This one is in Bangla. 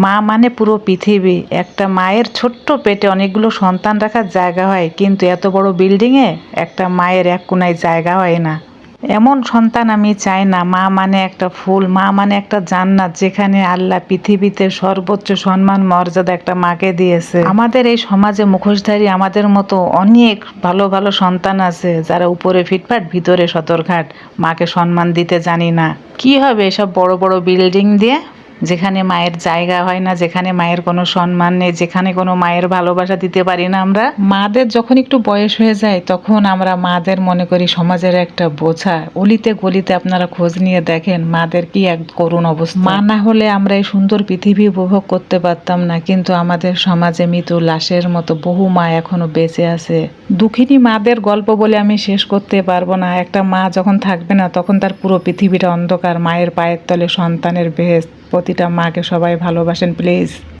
মা মানে পুরো পৃথিবী। একটা মায়ের ছোট্ট পেটে অনেকগুলো সন্তান রাখার জায়গা হয়, কিন্তু এত বড় বিল্ডিংয়ে একটা মায়ের এক কোনায় জায়গা হয় না। এমন সন্তান আমি চাই না। মা মানে একটা ফুল, মা মানে একটা জান্নাত, যেখানে আল্লাহ পৃথিবীতে সর্বোচ্চ সম্মান, মর্যাদা একটা মাকে দিয়েছে। আমাদের এই সমাজে মুখোশধারী আমাদের মতো অনেক ভালো ভালো সন্তান আছে, যারা উপরে ফিটফাট, ভিতরে সতর্কঘাট, মাকে সম্মান দিতে জানি না। কি হবে এসব বড় বড় বিল্ডিং দিয়ে? যেখানে মায়ের জায়গা হয় না, যেখানে মায়ের কোনো সম্মান নেই, যেখানে কোনো মায়ের ভালোবাসা দিতে পারি না আমরা। মাদের যখন একটু বয়স হয়ে যায়, তখন আমরা মাদের মনে করি সমাজের একটা বোঝা। অলিতে গলিতে আপনারা খোঁজ নিয়ে দেখেন মাদের কি এক করুণ অবস্থা। মা না হলে আমরা এই সুন্দর পৃথিবী উপভোগ করতে পারতাম না, কিন্তু আমাদের সমাজে মৃত্যু লাশের মতো বহু মা এখনও বেঁচে আছে। দুঃখিনী মাদের গল্প বলে আমি শেষ করতে পারব না। একটা মা যখন থাকবে না, তখন তার পুরো পৃথিবীটা অন্ধকার, মায়ের পায়ের তলে সন্তানের বেহেস প্রতিটা মাকে সবাই ভালোবাসেন, প্লিজ।